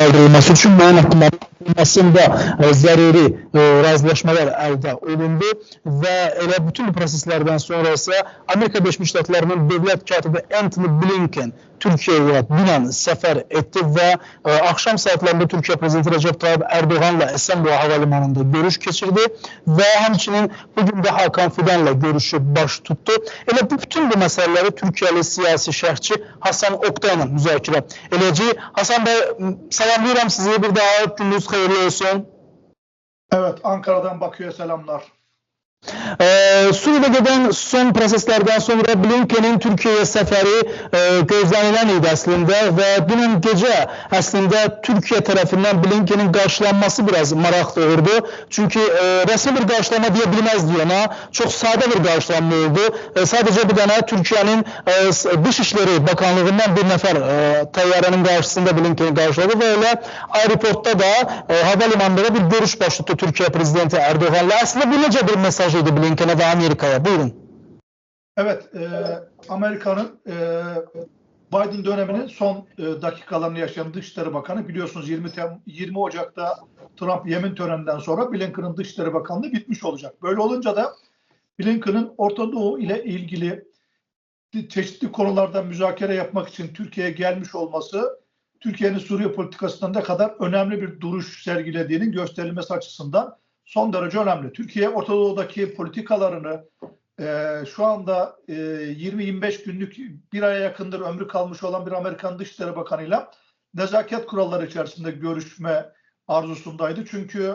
É, uma subhumana, humana, como e, zəruri e, razılaşmalar əldə olundu və elə bütün bu proseslərdən sonra isə Amerika Birləşmiş Ştatlarının dövlət katibi Anthony Blinken Türkiyəyə dünən səfər etdi və e, axşam saatlarında Türkiyə prezidenti Recep Tayyip Erdoğan'la Esenboğa Havalimanı'nda görüş keçirdi və həmçinin bugün də Hakan Fidan'la görüşü baş tutdu. Elə bu bütün bu məsələləri Türkiyəli siyasi şərhçi Hasan Oktay'la müzakirə eləyəcək. Hasan Bey selamlıyorum sizi bir daha gününüz hayırlı olsun. Evet, Ankara'dan Bakü'ye selamlar. Ee, Suriyada gedən son proseslərdən sonra Blinkenin Türkiyəyə səfəri e, gözlənilən idi əslində və dünən gecə əslində Türkiyə tərəfindən Blinkenin qarşılanması biraz maraq doğurdu. Çünki e, rəsmi bir qarşılama deyə bilməzdi ona. Çox sadə bir qarşılanma oldu. E, sadəcə bir dənə Türkiyənin e, Dış İşləri Bakanlığından bir nəfər e, təyyarənin qarşısında Blinkeni qarşıladı və elə aeroportda da e, hava limanında da bir görüş başladı Türkiyə prezidenti Erdoğanla. Əslində bu necə bir mesaj mesajıydı Blinken'e ve Amerika'ya? Buyurun. Evet, e, Amerika'nın e, Biden döneminin son e, dakikalarını yaşayan Dışişleri Bakanı biliyorsunuz 20 Tem- 20 Ocak'ta Trump yemin töreninden sonra Blinken'ın Dışişleri Bakanlığı bitmiş olacak. Böyle olunca da Blinken'ın Orta Doğu ile ilgili çeşitli konularda müzakere yapmak için Türkiye'ye gelmiş olması Türkiye'nin Suriye politikasında ne kadar önemli bir duruş sergilediğinin gösterilmesi açısından son derece önemli. Türkiye Orta Doğu'daki politikalarını e, şu anda e, 20-25 günlük bir aya yakındır ömrü kalmış olan bir Amerikan Dışişleri Bakanı'yla nezaket kuralları içerisinde görüşme arzusundaydı. Çünkü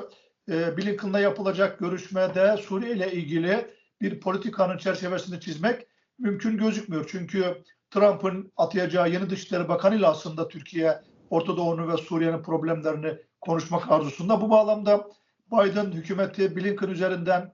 e, Blinken'la yapılacak görüşmede Suriye ile ilgili bir politikanın çerçevesini çizmek mümkün gözükmüyor. Çünkü Trump'ın atayacağı yeni Dışişleri Bakanı ile aslında Türkiye Orta Doğu'nun ve Suriye'nin problemlerini konuşmak arzusunda. Bu bağlamda Biden hükümeti Blinken üzerinden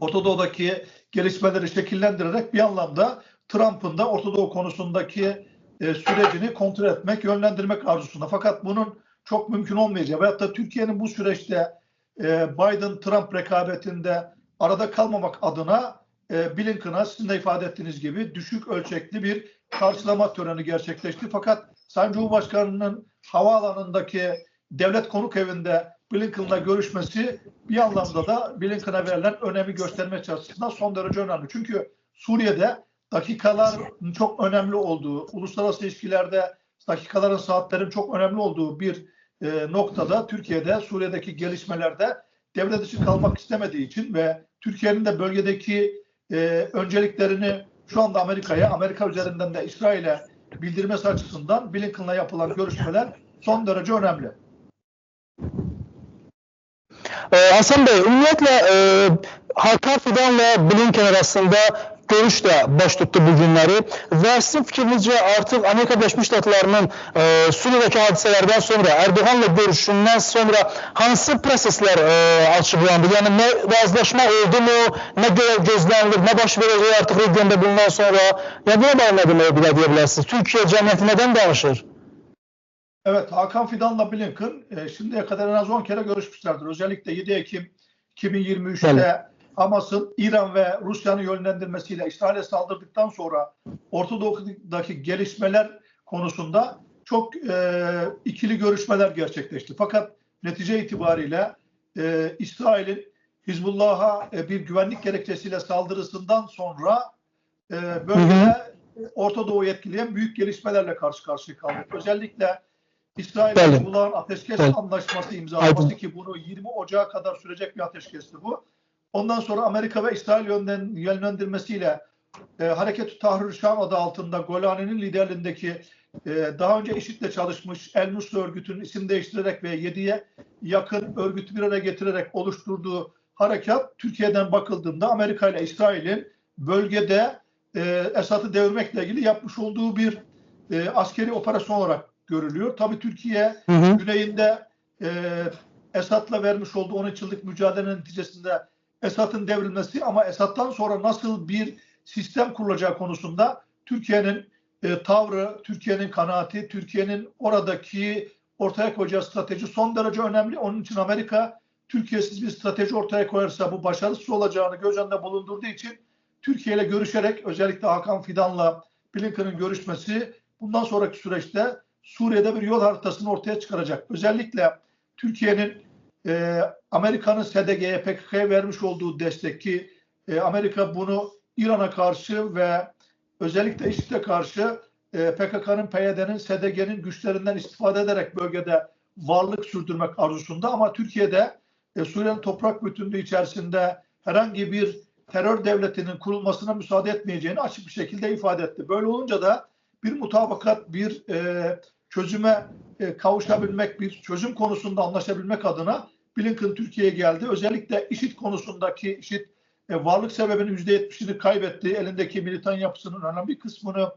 Orta Doğu'daki gelişmeleri şekillendirerek bir anlamda Trump'ın da Orta Doğu konusundaki e, sürecini kontrol etmek, yönlendirmek arzusunda. Fakat bunun çok mümkün olmayacağı veyahut da Türkiye'nin bu süreçte e, Biden-Trump rekabetinde arada kalmamak adına e, Blinken'a sizin de ifade ettiğiniz gibi düşük ölçekli bir karşılama töreni gerçekleşti. Fakat Sayın Cumhurbaşkanı'nın havaalanındaki devlet konuk evinde Blinken'la görüşmesi bir anlamda da Blinken'a verilen önemi gösterme açısından son derece önemli. Çünkü Suriye'de dakikaların çok önemli olduğu, uluslararası ilişkilerde dakikaların, saatlerin çok önemli olduğu bir e, noktada Türkiye'de Suriye'deki gelişmelerde devre dışı kalmak istemediği için ve Türkiye'nin de bölgedeki e, önceliklerini şu anda Amerika'ya, Amerika üzerinden de İsrail'e bildirmesi açısından Blinken'la yapılan görüşmeler son derece önemli. Ee, Hasan Bey, ümumiyyətlə e, Hakan Fidan'la Blinken arasında görüş de baş tuttu bu günləri və sizin fikrinizcə artıq Amerika Birləşmiş Ştatlarının e, Suriye'deki hadiselerden sonra Erdoğan'la görüşündən sonra hansı prosesler e, açıqlandı? Yəni nə razılaşma oldu mu? Nə gö gözlənilir? Nə baş verəcək artıq regionda bundan sonra? Yəni buna bağlı nə demək bile deyə bilərsiniz? Türkiye cəmiyyəti nədən danışır? Evet Hakan Fidan'la Blinken e, şimdiye kadar en az 10 kere görüşmüşlerdir. Özellikle 7 Ekim 2023'te Evet. Hamas'ın İran ve Rusya'nın yönlendirmesiyle İsrail'e saldırdıktan sonra Orta Doğu'daki gelişmeler konusunda çok e, ikili görüşmeler gerçekleşti. Fakat netice itibariyle e, İsrail'in Hizbullah'a e, bir güvenlik gerekçesiyle saldırısından sonra e, bölgede Orta Doğu'yu etkileyen büyük gelişmelerle karşı karşıya kaldık. Özellikle İsrail. Hizbullah'ın ateşkes Bəli. anlaşması imzalaması ki bunu 20 Ocağı kadar sürecek bir ateşkesti bu. Ondan sonra Amerika ve İsrail yönden, yönlendirmesiyle e, Hareket-ü Tahrir Şam adı altında Golani'nin liderliğindeki e, daha önce IŞİD'le çalışmış El Nusra örgütünün isim değiştirerek ve 7'ye yakın örgütü bir araya getirerek oluşturduğu harekat Türkiye'den bakıldığında Amerika ile İsrail'in bölgede e, Esad'ı devirmekle ilgili yapmış olduğu bir e, askeri operasyon olarak görülüyor. Tabii Türkiye Hı hı. güneyinde e, Esad'la vermiş olduğu 13 yıllık mücadelenin neticesinde Esad'ın devrilmesi ama Esad'dan sonra nasıl bir sistem kurulacağı konusunda Türkiye'nin e, tavrı, Türkiye'nin kanaati, Türkiye'nin oradaki ortaya koyacağı strateji son derece önemli. Onun için Amerika Türkiye'siz bir strateji ortaya koyarsa bu başarısız olacağını göz önünde bulundurduğu için Türkiye ile görüşerek özellikle Hakan Fidan'la Blinken'ın görüşmesi bundan sonraki süreçte Suriye'de bir yol haritasını ortaya çıkaracak. Özellikle Türkiye'nin e, Amerika'nın SDG'ye PKK'ya vermiş olduğu destek ki e, Amerika bunu İran'a karşı ve özellikle IŞİD'e karşı e, PKK'nın, PYD'nin, SDG'nin güçlerinden istifade ederek bölgede varlık sürdürmek arzusunda ama Türkiye'de e, Suriye'nin toprak bütünlüğü içerisinde herhangi bir terör devletinin kurulmasına müsaade etmeyeceğini açık bir şekilde ifade etti. Böyle olunca da bir mutabakat, bir e, çözüme e, kavuşabilmek, bir çözüm konusunda anlaşabilmek adına Blinken Türkiye'ye geldi. Özellikle IŞİD konusundaki IŞİD e, varlık sebebinin %70'ini kaybetti. Elindeki militan yapısının önemli bir kısmını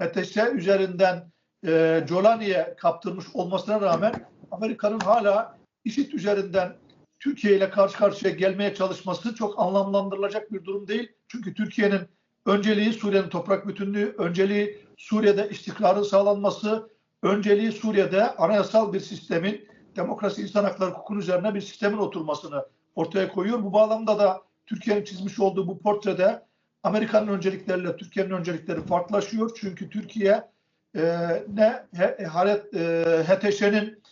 HTŞ üzerinden e, Jolani'ye kaptırmış olmasına rağmen Amerika'nın hala IŞİD üzerinden Türkiye ile karşı karşıya gelmeye çalışması çok anlamlandırılacak bir durum değil. Çünkü Türkiye'nin önceliği Suriye'nin toprak bütünlüğü, önceliği Suriye'de istikrarın sağlanması, önceliği Suriye'de anayasal bir sistemin, demokrasi, insan hakları, hukukun üzerine bir sistemin oturmasını ortaya koyuyor. Bu bağlamda da Türkiye'nin çizmiş olduğu bu portrede Amerika'nın öncelikleriyle Türkiye'nin öncelikleri farklılaşıyor. Çünkü Türkiye e, ne Haret e, HTŞ'nin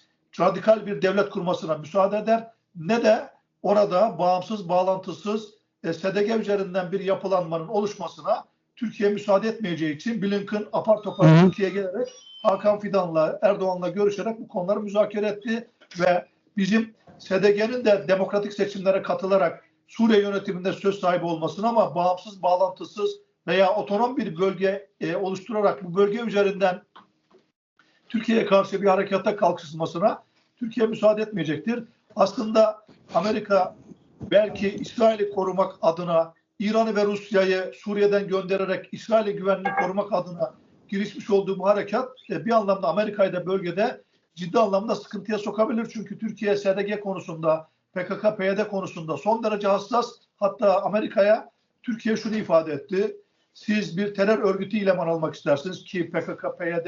radikal bir devlet kurmasına müsaade eder ne de orada bağımsız, bağlantısız e, SDG üzerinden bir yapılanmanın oluşmasına Türkiye müsaade etmeyeceği için Blinken apar topar Türkiye'ye gelerek Hakan Fidan'la, Erdoğan'la görüşerek bu konuları müzakere etti ve bizim SDG'nin de demokratik seçimlere katılarak Suriye yönetiminde söz sahibi olmasını ama bağımsız, bağlantısız veya otonom bir bölge e, oluşturarak bu bölge üzerinden Türkiye'ye karşı bir harekata kalkışılmasına Türkiye müsaade etmeyecektir. Aslında Amerika belki İsrail'i korumak adına İran'ı ve Rusya'yı Suriye'den göndererek İsrail'i güvenliğini korumak adına girişmiş olduğu bu harekat e, bir anlamda Amerika'yı da bölgede ciddi anlamda sıkıntıya sokabilir. Çünkü Türkiye SDG konusunda, PKK, PYD konusunda son derece hassas. Hatta Amerika'ya Türkiye şunu ifade etti. Siz bir terör örgütü ileman almak istersiniz ki PKK, PYD,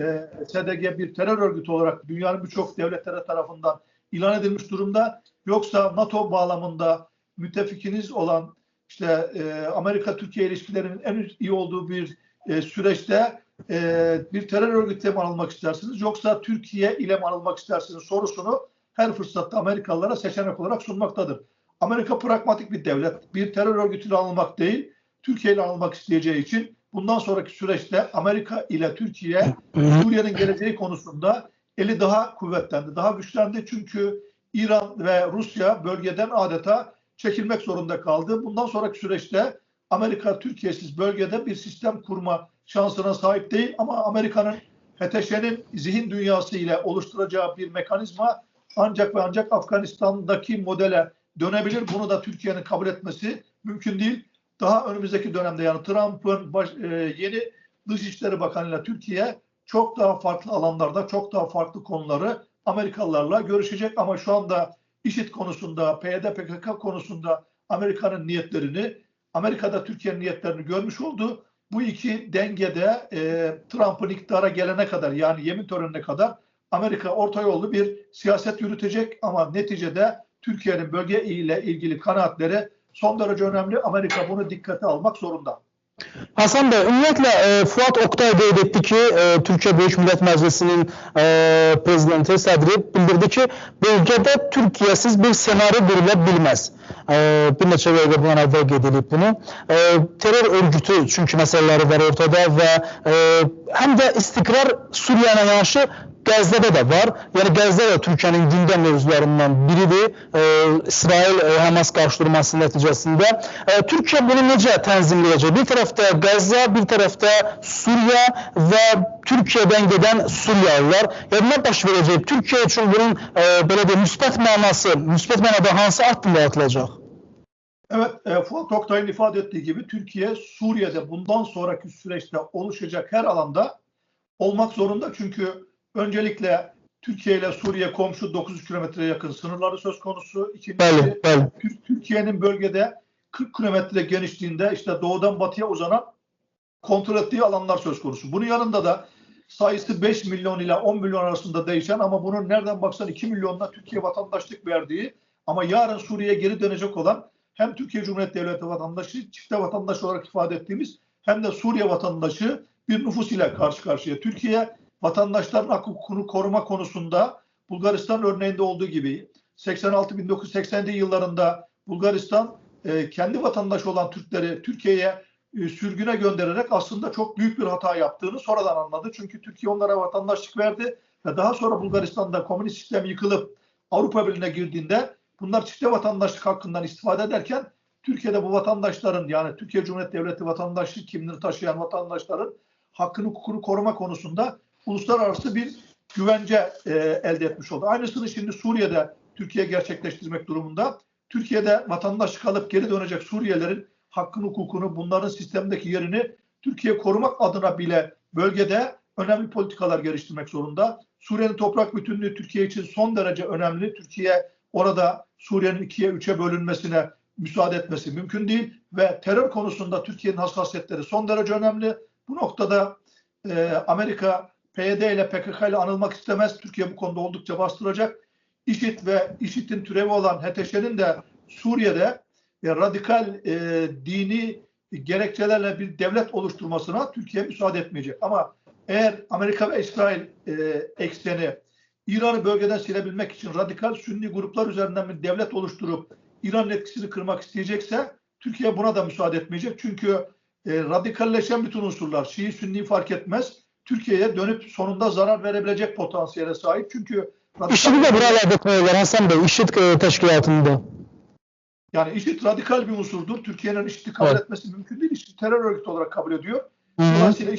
e, SDG bir terör örgütü olarak dünyanın birçok devletleri tarafından ilan edilmiş durumda. Yoksa NATO bağlamında müttefikiniz olan işte e, Amerika-Türkiye ilişkilerinin en iyi olduğu bir e, süreçte e, bir terör örgütü mi almak istersiniz yoksa Türkiye ile mi almak istersiniz sorusunu her fırsatta Amerikalılara seçenek olarak sunmaktadır. Amerika pragmatik bir devlet. Bir terör örgütüyle almak değil, Türkiye ile almak isteyeceği için bundan sonraki süreçte Amerika ile Türkiye Suriye'nin geleceği konusunda eli daha kuvvetlendi, daha güçlendi. Çünkü İran ve Rusya bölgeden adeta çekilmek zorunda kaldı. Bundan sonraki süreçte Amerika Türkiye'siz bölgede bir sistem kurma şansına sahip değil ama Amerika'nın HTŞ'nin zihin dünyası ile oluşturacağı bir mekanizma ancak ve ancak Afganistan'daki modele dönebilir. Bunu da Türkiye'nin kabul etmesi mümkün değil. Daha önümüzdeki dönemde yani Trump'ın e, yeni Dışişleri Bakanı ile Türkiye çok daha farklı alanlarda, çok daha farklı konuları Amerikalılarla görüşecek ama şu anda IŞİD konusunda, PYD, PKK konusunda Amerika'nın niyetlerini, Amerika'da Türkiye'nin niyetlerini görmüş oldu. Bu iki dengede e, Trump'ın iktidara gelene kadar yani yemin törenine kadar Amerika orta yollu bir siyaset yürütecek ama neticede Türkiye'nin bölge ile ilgili kanaatleri son derece önemli. Amerika bunu dikkate almak zorunda. Hasan Bey, ümumiyyətlə e, Fuat Oktay qeyd etdi ki, e, Türkiyə Böyük Millət Məclisinin e, prezidenti, sədri bildirdi ki, bölgədə Türkiyəsiz bir senari qurula bilməz. E, bir neçə dəqiqə bundan əvvəl qeyd edib bunu. E, terror örgütü çünki məsələləri var ortada və e, həm də istiqrar Suriya ilə yanaşı Qəzzədə də var. Yəni Qəzdə də Türkiyənin gündəm mövzularından biridir. E, İsrail-Hamas qarşıdurması nəticəsində. E, Türkiyə bunu necə tənzimləyəcək? Bir tərəfdə Qəzza, bir tərəfdə Suriya və Türkiyədən gedən Suriyalılar. Yəni nə baş verəcək? Türkiyə üçün bunun e, belə də müsbət mənası, müsbət mənada hansı addımlar atılacaq? Evet, e, Fuat Oktay'ın ifade ettiği gibi Türkiye Suriye'de bundan sonraki süreçte oluşacak her alanda olmak zorunda. Çünkü Öncelikle Türkiye ile Suriye komşu 900 kilometreye yakın sınırları söz konusu. İkincisi Türkiye'nin bölgede 40 kilometre genişliğinde işte doğudan batıya uzanan kontrol ettiği alanlar söz konusu. Bunun yanında da sayısı 5 milyon ile 10 milyon arasında değişen ama bunun nereden baksan 2 milyonla Türkiye vatandaşlık verdiği ama yarın Suriye'ye geri dönecek olan hem Türkiye Cumhuriyeti Devleti vatandaşı, çifte vatandaş olarak ifade ettiğimiz hem de Suriye vatandaşı bir nüfus ile karşı karşıya. Türkiye vatandaşların hukukunu koruma konusunda Bulgaristan örneğinde olduğu gibi 86-1980'li yıllarında Bulgaristan e, kendi vatandaşı olan Türkleri Türkiye'ye e, sürgüne göndererek aslında çok büyük bir hata yaptığını sonradan anladı. Çünkü Türkiye onlara vatandaşlık verdi ve daha sonra Bulgaristan'da komünist sistem yıkılıp Avrupa Birliği'ne girdiğinde bunlar çifte vatandaşlık hakkından istifade ederken Türkiye'de bu vatandaşların yani Türkiye Cumhuriyeti Devleti vatandaşlık kimliğini taşıyan vatandaşların hakkını hukukunu koruma konusunda uluslararası bir güvence e, elde etmiş oldu. Aynısını şimdi Suriye'de Türkiye gerçekleştirmek durumunda. Türkiye'de vatandaşlık alıp geri dönecek Suriyelilerin hakkını hukukunu bunların sistemdeki yerini Türkiye korumak adına bile bölgede önemli politikalar geliştirmek zorunda. Suriye'nin toprak bütünlüğü Türkiye için son derece önemli. Türkiye orada Suriye'nin ikiye üçe bölünmesine müsaade etmesi mümkün değil ve terör konusunda Türkiye'nin hassasiyetleri son derece önemli. Bu noktada e, Amerika PYD ile PKK ile anılmak istemez. Türkiye bu konuda oldukça bastıracak. IŞİD ve IŞİD'in türevi olan HTŞ'nin de Suriye'de e, radikal e, dini gerekçelerle bir devlet oluşturmasına Türkiye müsaade etmeyecek. Ama eğer Amerika ve İsrail e, ekseni İran'ı bölgeden silebilmek için radikal Sünni gruplar üzerinden bir devlet oluşturup İran'ın etkisini kırmak isteyecekse Türkiye buna da müsaade etmeyecek. Çünkü e, radikalleşen bütün unsurlar Şii Sünni fark etmez. Türkiye'ye dönüp sonunda zarar verebilecek potansiyele sahip. Çünkü IŞİD'i de buralarda koyuyorlar Hasan Bey, IŞİD e, teşkilatında. Yani IŞİD radikal bir unsurdur. Türkiye'nin IŞİD'i kabul Evet. etmesi mümkün değil. IŞİD terör örgütü olarak kabul ediyor. Dolayısıyla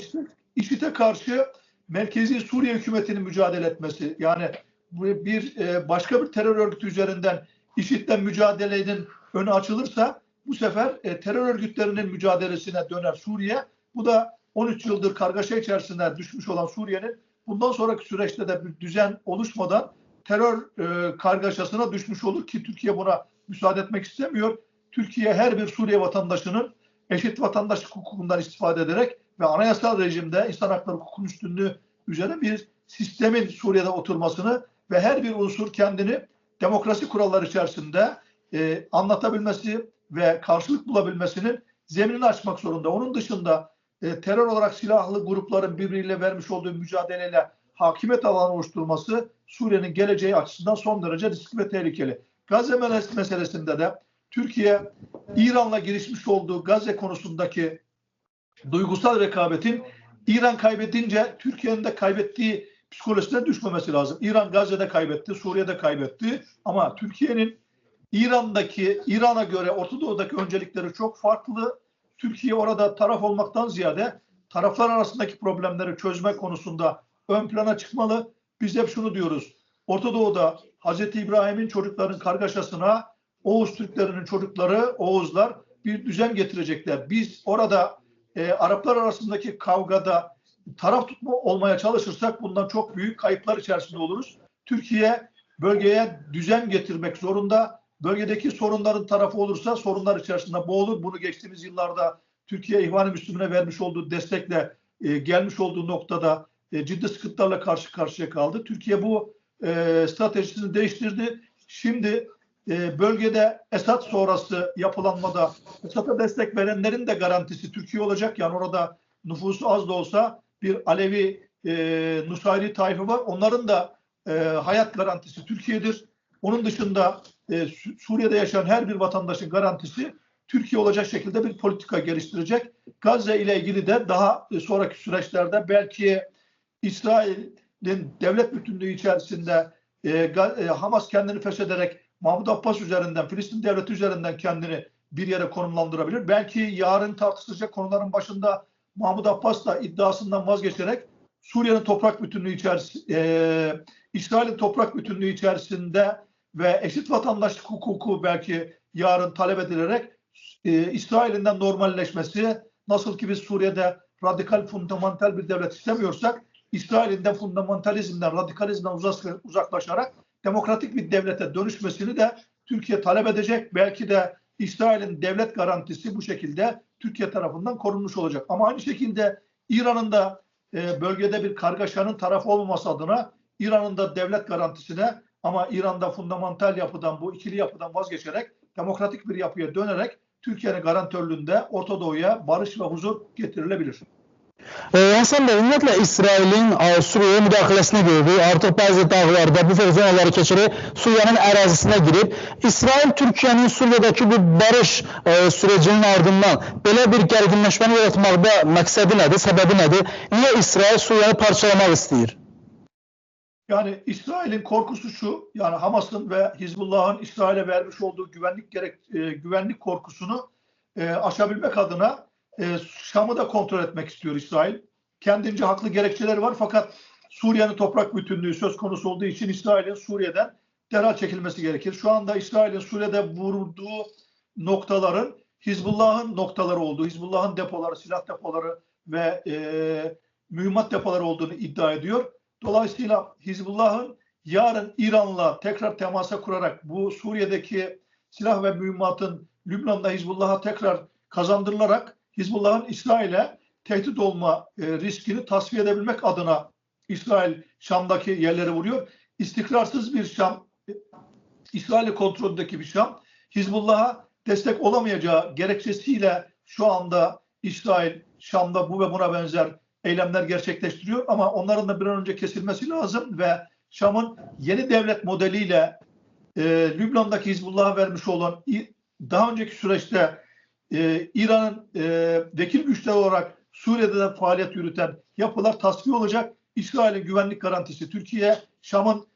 IŞİD'e karşı merkezi Suriye hükümetinin mücadele etmesi yani bir e, başka bir terör örgütü üzerinden IŞİD'le mücadelenin önü açılırsa bu sefer e, terör örgütlerinin mücadelesine döner Suriye. Bu da 13 yıldır kargaşa içerisinde düşmüş olan Suriye'nin bundan sonraki süreçte de bir düzen oluşmadan terör e, kargaşasına düşmüş olur ki Türkiye buna müsaade etmek istemiyor. Türkiye her bir Suriye vatandaşının eşit vatandaşlık hukukundan istifade ederek ve anayasal rejimde insan hakları hukukunun üstünlüğü üzere bir sistemin Suriye'de oturmasını ve her bir unsur kendini demokrasi kuralları içerisinde e, anlatabilmesi ve karşılık bulabilmesinin zeminini açmak zorunda. Onun dışında e, terör olarak silahlı grupların birbiriyle vermiş olduğu mücadeleyle hakimiyet alanı oluşturması Suriye'nin geleceği açısından son derece riskli ve tehlikeli. Gazze meselesinde de Türkiye İran'la girişmiş olduğu Gazze konusundaki duygusal rekabetin İran kaybedince Türkiye'nin de kaybettiği psikolojisine düşmemesi lazım. İran Gazze'de kaybetti, Suriye'de kaybetti ama Türkiye'nin İran'daki İran'a göre Orta Doğu'daki öncelikleri çok farklı. Türkiye orada taraf olmaktan ziyade taraflar arasındaki problemleri çözme konusunda ön plana çıkmalı. Biz hep şunu diyoruz. Orta Doğu'da Hazreti İbrahim'in çocukların kargaşasına Oğuz Türklerinin çocukları Oğuzlar bir düzen getirecekler. Biz orada e, Araplar arasındaki kavgada taraf tutma olmaya çalışırsak bundan çok büyük kayıplar içerisinde oluruz. Türkiye bölgeye düzen getirmek zorunda. Bölgedeki sorunların tarafı olursa sorunlar içerisinde boğulur. Bunu geçtiğimiz yıllarda Türkiye İhvan-ı Müslüman'a vermiş olduğu destekle e, gelmiş olduğu noktada e, ciddi sıkıntılarla karşı karşıya kaldı. Türkiye bu e, stratejisini değiştirdi. Şimdi e, bölgede Esad sonrası yapılanmada Esad'a destek verenlerin de garantisi Türkiye olacak. Yani orada nüfusu az da olsa bir Alevi e, Nusayri tayfı var. Onların da e, hayat garantisi Türkiye'dir. Onun dışında e, Su- Suriye'de yaşayan her bir vatandaşın garantisi Türkiye olacak şekilde bir politika geliştirecek. Gazze ile ilgili de daha e, sonraki süreçlerde belki İsrail'in devlet bütünlüğü içerisinde e, e, Hamas kendini feshederek Mahmut Abbas üzerinden, Filistin devleti üzerinden kendini bir yere konumlandırabilir. Belki yarın tartışılacak konuların başında Mahmut Abbas da iddiasından vazgeçerek Suriye'nin toprak bütünlüğü içerisinde, İsrail'in toprak bütünlüğü içerisinde ve eşit vatandaşlık hukuku belki yarın talep edilerek e, İsrail'inden normalleşmesi nasıl ki biz Suriye'de radikal fundamental bir devlet istemiyorsak İsrail'in de fundamentalizmden, radikalizmden uzak- uzaklaşarak demokratik bir devlete dönüşmesini de Türkiye talep edecek. Belki de İsrail'in devlet garantisi bu şekilde Türkiye tarafından korunmuş olacak. Ama aynı şekilde İran'ın da e, bölgede bir kargaşanın tarafı olmaması adına İran'ın da devlet garantisine ama İran'da fundamental yapıdan bu ikili yapıdan vazgeçerek demokratik bir yapıya dönerek Türkiye'nin garantörlüğünde Orta Doğu'ya barış ve huzur getirilebilir. Ee, Hasan Bey, ümumiyyətlə İsrailin Suriyaya müdaxiləsinə gördük. Artıq bəzi dağlarda bu zonaları keçirib Suriyanın ərazisinə girib. İsrail Türkiyənin Suriyadakı bu barış e, sürecinin ardından belə bir gərginləşməni yaratmaqda məqsədi nədir, səbəbi nədir? Niyə İsrail Suriyanı parçalamaq istəyir? Yani İsrail'in korkusu şu, yani Hamas'ın ve Hizbullah'ın İsrail'e vermiş olduğu güvenlik gerek e, güvenlik korkusunu e, aşabilmek adına e, Şam'ı da kontrol etmek istiyor İsrail. Kendince haklı gerekçeleri var fakat Suriye'nin toprak bütünlüğü söz konusu olduğu için İsrail'in Suriye'den derhal çekilmesi gerekir. Şu anda İsrail'in Suriye'de vurduğu noktaların Hizbullah'ın noktaları olduğu, Hizbullah'ın depoları, silah depoları ve e, mühimmat depoları olduğunu iddia ediyor. Dolayısıyla Hizbullah'ın yarın İran'la tekrar temasa kurarak bu Suriye'deki silah ve mühimmatın Lübnan'da Hizbullah'a tekrar kazandırılarak Hizbullah'ın İsrail'e tehdit olma e, riskini tasfiye edebilmek adına İsrail Şam'daki yerlere vuruyor. İstikrarsız bir Şam, e, İsrail kontrolündeki bir Şam, Hizbullah'a destek olamayacağı gerekçesiyle şu anda İsrail Şam'da bu ve buna benzer eylemler gerçekleştiriyor ama onların da bir an önce kesilmesi lazım ve Şam'ın yeni devlet modeliyle e, Lübnan'daki Hizbullah'a vermiş olan daha önceki süreçte e, İran'ın e, vekil güçleri olarak Suriye'de de faaliyet yürüten yapılar tasfiye olacak. İsrail'in güvenlik garantisi Türkiye, Şam'ın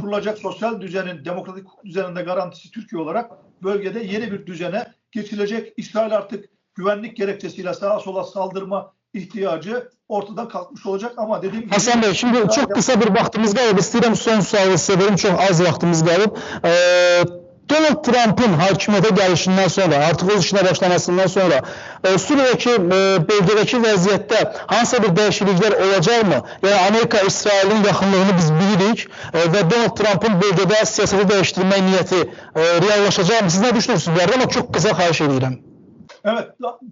kurulacak sosyal düzenin, demokratik düzeninde garantisi Türkiye olarak bölgede yeni bir düzene geçilecek. İsrail artık güvenlik gerekçesiyle sağa sola saldırma ihtiyacı ortadan kalkmış olacak ama dediğim gibi Hasan Bey, şimdi çok kısa bir vaxtımız qalıb. İstəyirəm son sualı sizə verim. Çox az vaxtımız qalıb. Ee, Donald Trump'ın hakimiyyətə gəlişindən sonra, artıq öz işinə başlamasından sonra e, Suriyadakı e, bölgədəki vəziyyətdə hansısa bir dəyişikliklər olacaqmı? Yəni Amerika İsrailin yaxınlığını biz bilirik e, və Donald Trump'ın bölgədə siyasəti dəyişdirmək niyyəti e, reallaşacaqmı? Siz nə düşünürsünüz? Amma çox qısa xahiş edirəm. Evet,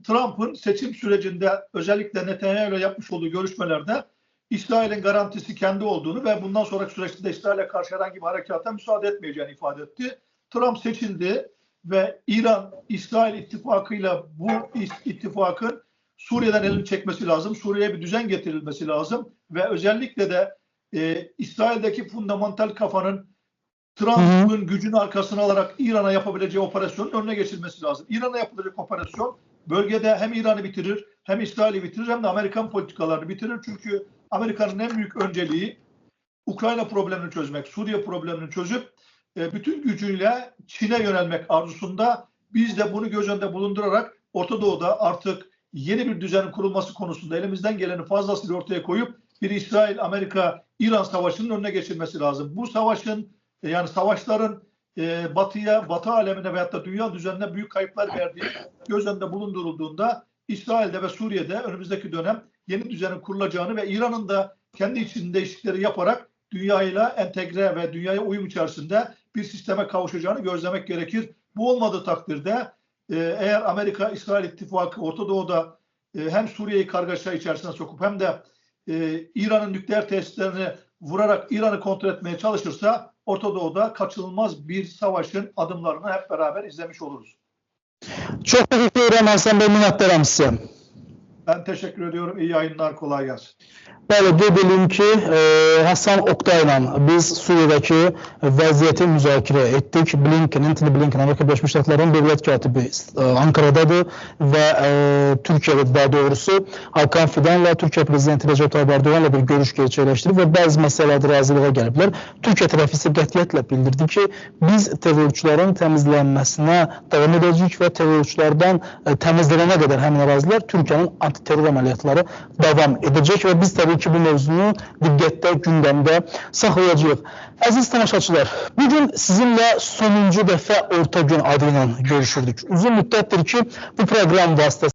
Trump'ın seçim sürecinde özellikle Netanyahu ile yapmış olduğu görüşmelerde İsrail'in garantisi kendi olduğunu ve bundan sonraki süreçte de İsrail'e karşı herhangi bir harekata müsaade etmeyeceğini ifade etti. Trump seçildi ve İran-İsrail ittifakıyla bu ittifakın Suriye'den elini çekmesi lazım. Suriye'ye bir düzen getirilmesi lazım ve özellikle de e, İsrail'deki fundamental kafanın Trump'ın gücünü arkasına alarak İran'a yapabileceği operasyonun önüne geçilmesi lazım. İran'a yapılacak operasyon bölgede hem İran'ı bitirir hem İsrail'i bitirir hem de Amerikan politikalarını bitirir. Çünkü Amerika'nın en büyük önceliği Ukrayna problemini çözmek, Suriye problemini çözüp e, bütün gücüyle Çin'e yönelmek arzusunda biz de bunu göz önünde bulundurarak Orta Doğu'da artık yeni bir düzenin kurulması konusunda elimizden geleni fazlasıyla ortaya koyup bir İsrail-Amerika-İran savaşının önüne geçilmesi lazım. Bu savaşın yani savaşların e, batıya, batı alemine veyahut da dünya düzenine büyük kayıplar verdiği göz önünde bulundurulduğunda İsrail'de ve Suriye'de önümüzdeki dönem yeni düzenin kurulacağını ve İran'ın da kendi içinde değişiklikleri yaparak dünyayla entegre ve dünyaya uyum içerisinde bir sisteme kavuşacağını gözlemek gerekir. Bu olmadığı takdirde e, eğer Amerika-İsrail ittifakı Orta Doğu'da e, hem Suriye'yi kargaşa içerisine sokup hem de e, İran'ın nükleer tesislerini vurarak İran'ı kontrol etmeye çalışırsa Orta Doğu'da kaçınılmaz bir savaşın adımlarını hep beraber izlemiş oluruz. Çox təşəkkür edirəm Hasan Bey, minnətdaram sizə. Ben teşekkür ediyorum. İyi yayınlar. Kolay gelsin. Bəli, qeyd edim ki, e, Həsən Oqtayla biz Suriyadakı vəziyyəti müzakirə etdik. Blinkenin, Antony Blinken, Amerika Birləşmiş Ştatlarının dövlət katibi e, Ankaradadır və e, Türkiyədə daha doğrusu Hakan Fidanla Türkiyə prezidenti Recep Tayyip Erdoğanla bir görüş gerçəkləşdirib və bəzi məsələlərdə razılığa gəliblər. Türkiyə tərəfi isə qətiyyətlə bildirdi ki, biz terrorçuların təmizlənməsinə davam edəcəyik və terrorçulardan təmizlənənə qədər həmin ərazilər Türkiyənin antiterror əməliyyatları davam edəcək və biz təbii ki, bu mövzunu diqqətdə, gündəmdə saxlayacağıq. Əziz tamaşaçılar, bu gün sizinlə sonuncu dəfə Orta Gün adı ilə görüşürdük. Uzun müddətdir ki, bu proqram vasitəsilə